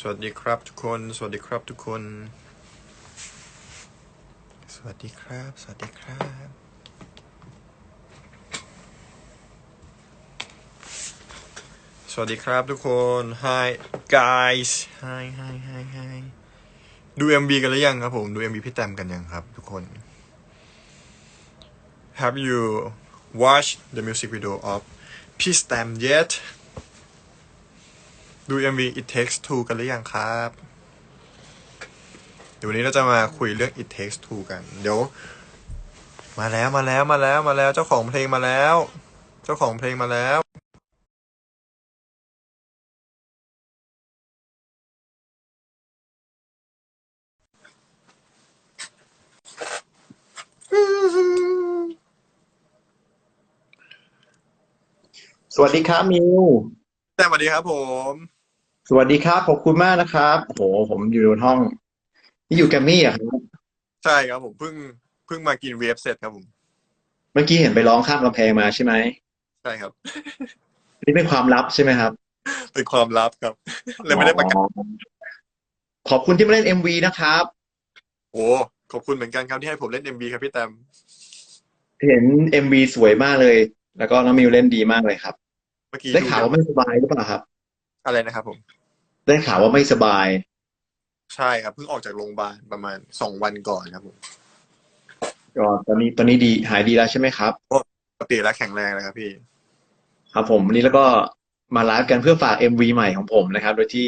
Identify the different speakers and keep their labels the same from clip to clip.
Speaker 1: สวัสดีครับทุกคน สวัสดีครับทุกคน สวัสดีครับ สวัสดีครับ สวัสดีครับทุกคน Hi guys Hi Hi Hi Hi ดู MV กันหรือยังครับผม ดู MV พี่แตมกันยังครับทุกคน Have you watched the music video of พี่แตม yet ดู MV It Takes Two กันหรือยังครับเดี๋ยววันนี้เราจะมาคุยเรื่อง It Takes Two กัน เดี๋ยว มาแล้วมาแล้วมาแล้วมาแล้วเจ้าของเพลงมาแล้ว เจ้าของเพลงมาแล้ว
Speaker 2: สวัสดีครับมิว
Speaker 1: แต่สวัสดีครับผม
Speaker 2: สวัสดีครับขอบคุณมากนะครับโหผมอยู่ในห้อง นี่อยู่แกรมมี่อะครับ
Speaker 1: ใช่ครับผมเพิ่งเพิ่งมากินเวฟเสร็จครับผม
Speaker 2: เมื่อกี้เห็นไปร้องข้ามกำแพงมาใช่ไหม
Speaker 1: ใช่ครับ
Speaker 2: นี่เป็นความลับใช่ไหมครับ
Speaker 1: เป็นความลับครับเลยไม่ได้ประกาศ
Speaker 2: อ๋อขอบคุณที่มาเล่นเอ็มวีนะครับ
Speaker 1: โอ้ขอบคุณเหมือนกันครับที่ให้ผมเล่น MV ครับพี่แตม
Speaker 2: เห็นเอ็มวีสวยมากเลย แล้วก็น้องมิวเล่นดีมากเลยครับ
Speaker 1: เมื่อกี้
Speaker 2: ได้
Speaker 1: ดู
Speaker 2: ข่าวว่าไม่สบายหรือเปล่าครับ
Speaker 1: อะไรนะครับผม
Speaker 2: ได้ข่าวว่าไม่สบาย
Speaker 1: ใช่ครับเพิ่งออกจากโรงพยาบาลประมาณสองวันก่อนครับผม
Speaker 2: ก็ตอนนี้ตอนนี้ดีหายดีแล้วใช่ไหมครับ
Speaker 1: ปกติแล้วแข็งแรงแล้วครับพี่
Speaker 2: ครับผมวันนี้แล้วก็มาไลฟ์กันเพื่อฝาก MV ใหม่ของผมนะครับ โดยที่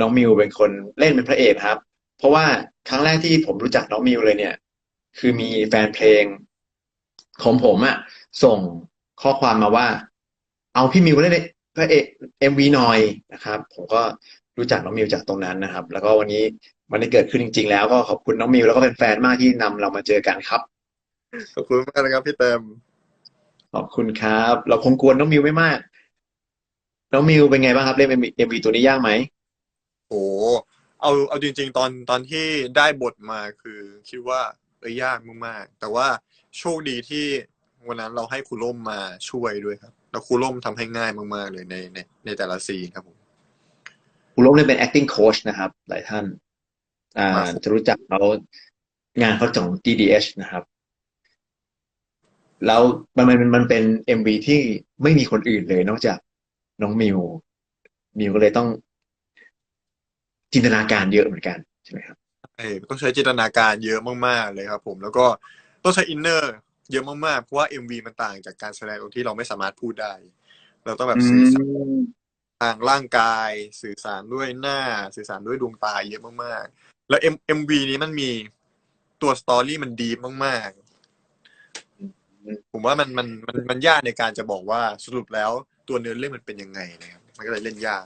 Speaker 2: น้องมิวเป็นคนเล่นเป็นพระเอกครับ เพราะว่าครั้งแรกที่ผมรู้จักน้องมิวเลยเนี่ย คือมีแฟนเพลงของผมอะส่งข้อความมาว่า เอาพี่มิวเล่น พระเอก MV หน่อยนะครับ ผมก็รู้จักน้องมิวจากตรงนั้นนะครับ แล้วก็วันนี้มันได้เกิดขึ้นจริง ๆ แล้วก็ขอบคุณน้องมิวแล้วก็แฟนๆมากที่นำเรามาเจอกันครับ
Speaker 1: ขอบคุณมากนะครับพี่เต็ม
Speaker 2: ขอบคุณครับ เราคงกวนน้องมิวไม่มาก น้องมิวเป็นไงบ้างครับเล่นเอ็มวีตัวนี้ยากไหม
Speaker 1: โอ้เอาเอาจริง ๆ ตอนตอนที่ได้บทมาคือคิดว่าเอ้ยยากมากๆแต่ว่าโชคดีที่วันนั้นเราให้ครูล่มมาช่วยด้วยครับ แล้วครูล่มทำให้ง่ายมากๆเลยในในในแต่ละซีนครับผม
Speaker 2: คุณโล้มเล่นเป็น acting coach นะครับ หลายท่าน อ่า
Speaker 1: ครับ
Speaker 2: จะรู้จักเขางานเขาของ DDH นะครับ แล้วมันมันมันเป็นเอ็มวีที่ไม่มีคนอื่นเลยนอกจากน้องมิว มิวก็เลยต้อง จินตนาการเยอะเหมือนกันใช่ไหมครับ
Speaker 1: เออต้องใช้จินตนาการเยอะมากๆเลยครับ ผมแล้วก็ต้องใช้อินเนอร์ เยอะมากๆเพราะว่า MV มันต่างจากการแสดงตรงที่เราไม่สามารถพูดได้ เราต้องแบบ
Speaker 2: อื
Speaker 1: สื่อสาร
Speaker 2: ม
Speaker 1: ทางร่างกาย สื่อสารด้วยหน้า สื่อสารด้วยดวงตาเยอะมากๆ แล้ว M MV นี้มันมีตัวสตอรี่มันดีมากๆ ผมว่ามันมันมันมันยากในการจะบอกว่าสรุปแล้วตัวเนื้อเรื่องมันเป็นยังไงนะครับมันก็เลยเล่นยาก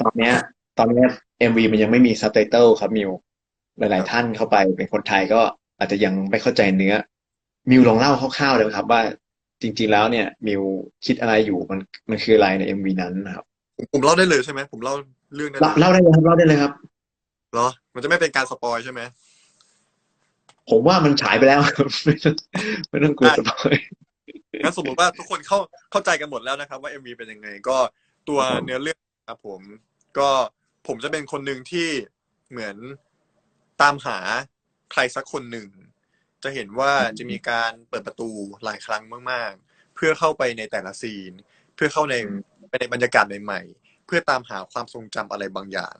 Speaker 2: ตอนเนี้ย ตอนเนี้ยเอ็มวีมันยังไม่มีซับไตเติลครับมิวหลาย ๆ ท่านเข้าไปเป็นคนไทยก็อาจจะยังไม่เข้าใจเนื้อ มิวลองเล่าคร่าวๆเลยไหมครับ ว่าจริง ๆ แล้วเนี่ย มิวคิดอะไรอยู่มันมันคืออะไรในเอ็มวีนั้นนะครับ
Speaker 1: ผมผมเล่าได้เลยใช่ไหมผมเล่าเรื่องได้
Speaker 2: เล่า
Speaker 1: เลย
Speaker 2: เล่าได้เลยครับเล่าได้เลยครับ
Speaker 1: เหรอ มันจะไม่เป็นการสปอยใช่ไหม
Speaker 2: ผมว่ามันฉายไปแล้วครับไม่ต้องไม่ต้องกลัวสปอย
Speaker 1: งั้นสมมติว่าทุกคนเข้าเข้าใจกันหมดแล้วนะครับ ว่า MV เป็นยังไง ก็ตัว
Speaker 2: ครับผม
Speaker 1: เนื้อเรื่องครับผม ก็ผมจะเป็นคนหนึ่งที่เหมือนตามหาใครสักคนหนึ่ง จะเห็นว่าจะมีการเปิดประตูหลายครั้งมาก ๆ เพื่อเข้าไปในแต่ละซีน เพื่อเข้าในไปในบรรยากาศใหม่ๆเพื่อตามหาความทรงจำอะไรบางอย่าง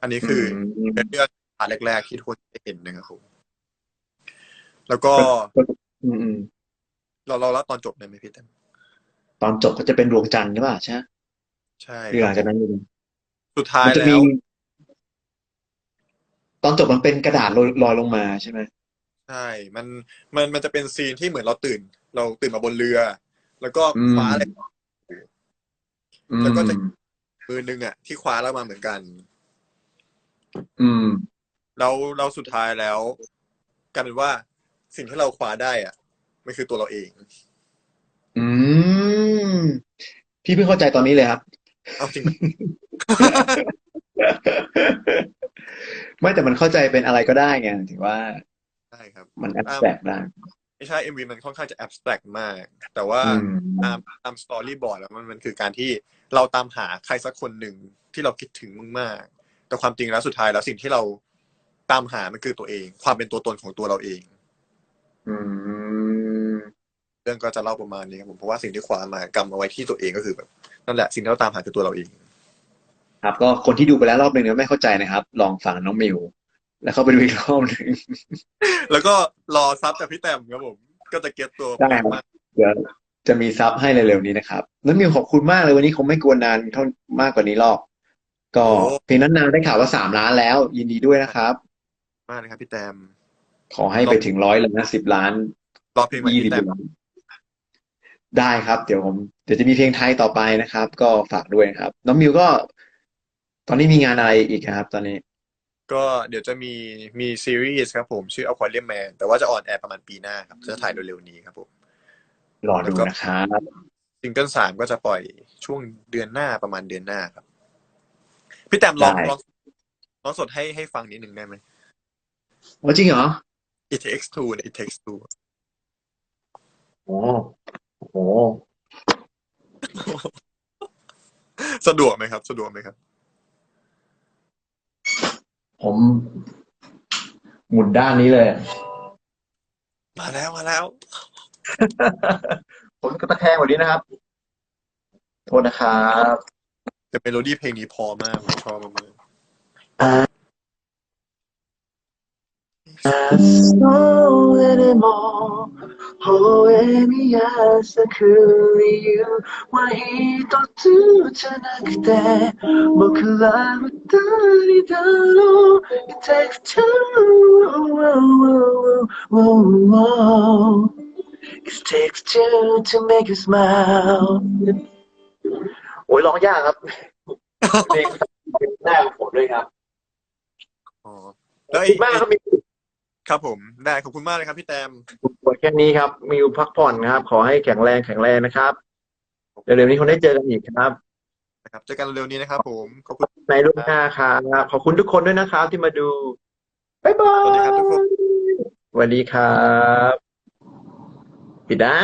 Speaker 1: อันนี้คืออ
Speaker 2: ม
Speaker 1: เป็นเรื่องพาร์ทแรก ๆ ที่ทุกคนจะเห็นนะครับผมแล้วก็
Speaker 2: อืมอืม
Speaker 1: เราเราแล้วตอนจบได้ไหมพี่เต็ม
Speaker 2: ตอนจบก็จะเป็นดวงจันทร์ใช่ป่ะใช่ไหม
Speaker 1: ใช่
Speaker 2: หรือหลังจากนั้นยังไง
Speaker 1: สุดท้าย
Speaker 2: มันจะ
Speaker 1: แล้
Speaker 2: มี
Speaker 1: ว
Speaker 2: ตอนจบมันเป็นกระดาษลอยลอยลงมาใช่ไหม
Speaker 1: ใช่มันมันมันจะเป็นซีนที่เหมือนเราตื่น เราตื่นมาบนเรือ แล้วก็
Speaker 2: อืม
Speaker 1: คว้าอะไร
Speaker 2: อื
Speaker 1: แล้วก็
Speaker 2: ม
Speaker 1: จะมือนึงอะ ที่คว้าแล้วมาเหมือนกัน
Speaker 2: อืม
Speaker 1: แล้วเราสุดท้ายแล้วกลายเป็นว่าสิ่งที่เราคว้าได้อะมันคือตัวเราเอง
Speaker 2: อืม พี่เพิ่งเข้าใจตอนนี้เลยครับ
Speaker 1: เอาจริง
Speaker 2: ไม่แต่มันเข้าใจเป็นอะไรก็ได้ไงถือว่า
Speaker 1: ใช่ครับ
Speaker 2: มันแอบแฝงได้
Speaker 1: ไม่ใช่ MV มันค่อนข้างจะ abstract มาก แต่ว่า
Speaker 2: อืม
Speaker 1: ตามตามสตอรี่บอร์ดแล้วมันมันคือการที่เราตามหาใครสักคนหนึ่งที่เราคิดถึงมากๆแต่ความจริงแล้วสุดท้ายแล้วสิ่งที่เราตามหามันคือตัวเอง ความเป็นตัวตนของตัวเราเอง
Speaker 2: อืม
Speaker 1: เรื่องก็จะเล่าประมาณนี้ครับผมเพราะว่าสิ่งที่คว้ามากำเอาไว้ที่ตัวเองก็คือแบบนั่นแหละสิ่งที่เราตามหาคือตัวเราเอง
Speaker 2: ครับ ก็คนที่ดูไปแล้วรอบหนึ่งแล้วไม่เข้าใจนะครับ ลองฟังน้องมิว แล้วเข้าไปดูอีกรอบหนึ่ง
Speaker 1: แล้วก็รอซับจากพี่แต้มครับผม ก็จะเก็ตตัว
Speaker 2: ได้ครับ
Speaker 1: มาก
Speaker 2: เดี๋ยวจะมีซับให้เร็วๆนี้นะครับน้องมิวขอบคุณมากเลยวันนี้คงไม่กวนนานเท่ามากกว่านี้หรอก ก็เพลงนั้นนานได้ข่าวว่าสามล้านแล้ว ยินดีด้วยนะครับ
Speaker 1: มากเลยครับพี่แต้ม
Speaker 2: ขอให้ไปถึงร้อยล้านสิบล้าน
Speaker 1: รอเพลงใหม่
Speaker 2: ยี่สิบ
Speaker 1: พี่แต้ม
Speaker 2: ล้านได้ครับ เดี๋ยวผมเดี๋ยวจะมีเพลงไทยต่อไปนะครับ ก็ฝากด้วยนะครับ น้องมิวก็ ตอนนี้มีงานอะไรอีกครับ ตอนนี้
Speaker 1: ก็เดี๋ยวจะมีมีซีรีส์ครับผมชื่อ Aquarium Man แต่ว่าจะออนแอร์ประมาณปีหน้าครับ จะถ่ายเร็วๆนี้ครับผม
Speaker 2: รอดูนะครับ
Speaker 1: ซิงเกิลสามก็จะปล่อยช่วงเดือนหน้าประมาณเดือนหน้าครับ พี่แต้มลอง
Speaker 2: ได้
Speaker 1: ลองลองสดให้ให้ฟังนิดหนึ่งได้ไหม
Speaker 2: ว่าจริงเหรอ
Speaker 1: It takes two เนี่ย It takes two
Speaker 2: โอ้โห
Speaker 1: สะดวกไหมครับ สะดวกไหมครับ
Speaker 2: ผมหมุนด้านนี้เลย
Speaker 1: มาแล้วมาแล้ว
Speaker 2: ผมก็ตะแคงกว่านี้นะครับ โทษนะครับ
Speaker 1: แต่เนโลดี้เพลงนี้พอมากผมชอบมาก
Speaker 3: I saw it all. Poemi as a curry, why to tonight? Mokla Dalo, it takes oh, oh, oh, it takes two to make you smile. โอ้ยร้องยากครับเพลงแรกของผมด้วยครับ
Speaker 1: แล้วไอ้
Speaker 3: คิมากครับมี
Speaker 1: ครับผมได้ขอบคุณมากเลยครับพี่แต้ม
Speaker 3: หมดแค่นี้ครับ มิวพักผ่อนครับ ขอให้แข็งแรงแข็งแรงนะครับเดี๋ยวๆนี้คงได้เจอกันอีกครับ
Speaker 1: นะครับเจอกันเร็วๆนี้นะครับ ผมขอบคุณ
Speaker 3: ในรุ่นหน้าครับขอบคุณทุกคนด้วยนะครับ ที่มาดูบ๊ายบาย
Speaker 1: สวัสดีครับทุกคน
Speaker 3: สวัสดีครับ ปิดนะ